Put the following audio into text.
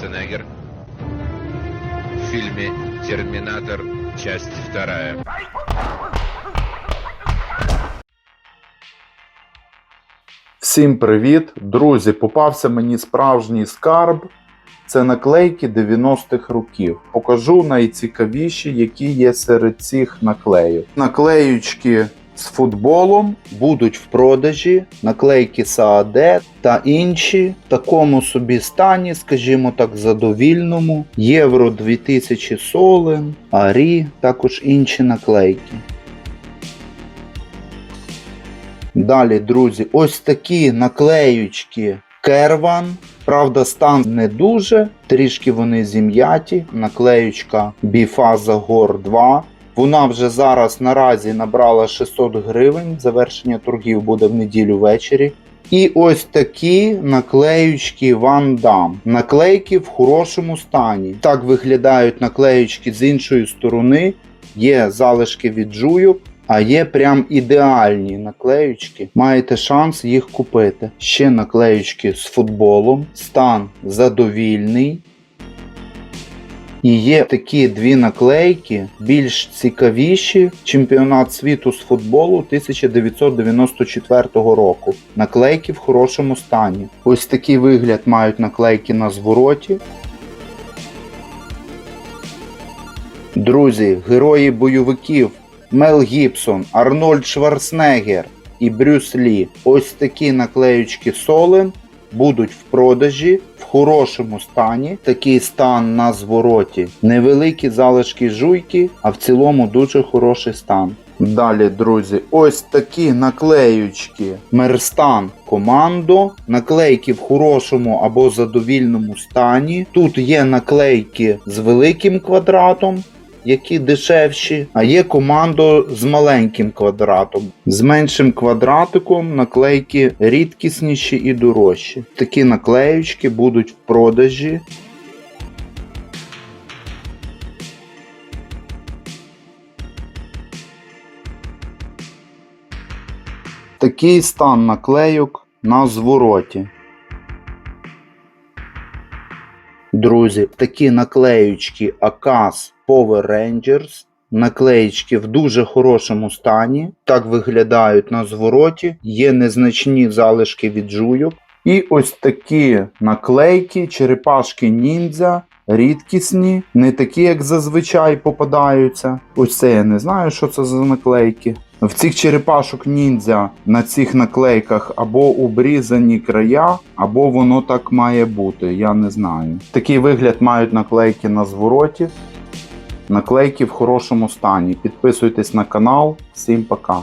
Шварценеггер в фильме «Терминатор. Часть вторая». Всім привіт! Друзі, попався мені справжній скарб. Це наклейки 90-х років. Покажу найцікавіші, які є серед цих наклейок. Наклеючки з футболом будуть в продажі, наклейки Сааде та інші в такому собі стані, скажімо так, задовільному. Євро 2000 Солен, Арі, також інші наклейки. Далі, друзі, ось такі наклеючки Керван. Правда, стан не дуже, трішки вони зім'яті. Наклеючка Біфаза Гор 2. Вона вже зараз наразі набрала 600 гривень. Завершення торгів буде в неділю ввечері. І ось такі наклеючки Ван Дам. Наклейки в хорошому стані. Так виглядають наклеючки з іншої сторони. Є залишки від жуйок. А є прям ідеальні наклеючки. Маєте шанс їх купити. Ще наклеючки з футболом. Стан задовільний. І є такі дві наклейки, більш цікавіші. Чемпіонат світу з футболу 1994 року. Наклейки в хорошому стані. Ось такий вигляд мають наклейки на звороті. Друзі, герої бойовиків Мел Гібсон, Арнольд Шварценеггер і Брюс Лі. Ось такі наклеючки Солен будуть в продажі в хорошому стані. Такий стан на звороті. Невеликі залишки жуйки, а в цілому дуже хороший стан. Далі, друзі, ось такі наклеючки Мерстан Командо. Наклейки в хорошому або задовільному стані. Тут є наклейки з великим квадратом які дешевші, а є командо з маленьким квадратом. З меншим квадратиком наклейки рідкісніші і дорожчі. Такі наклеючки будуть в продажі. Такий стан наклейок на звороті. Друзі, такі наклеючки Акас Power Rangers. Наклеїчки в дуже хорошому стані. Так виглядають на звороті. Є незначні залишки від жуйок. І ось такі наклейки, черепашки ніндзя. Рідкісні, не такі, як зазвичай попадаються. Ось це я не знаю, що це за наклейки. В цих черепашок ніндзя на цих наклейках або обрізані края, або воно так має бути. Я не знаю. Такий вигляд мають наклейки на звороті. Наклейки в хорошому стані. Підписуйтесь на канал. Всім пока.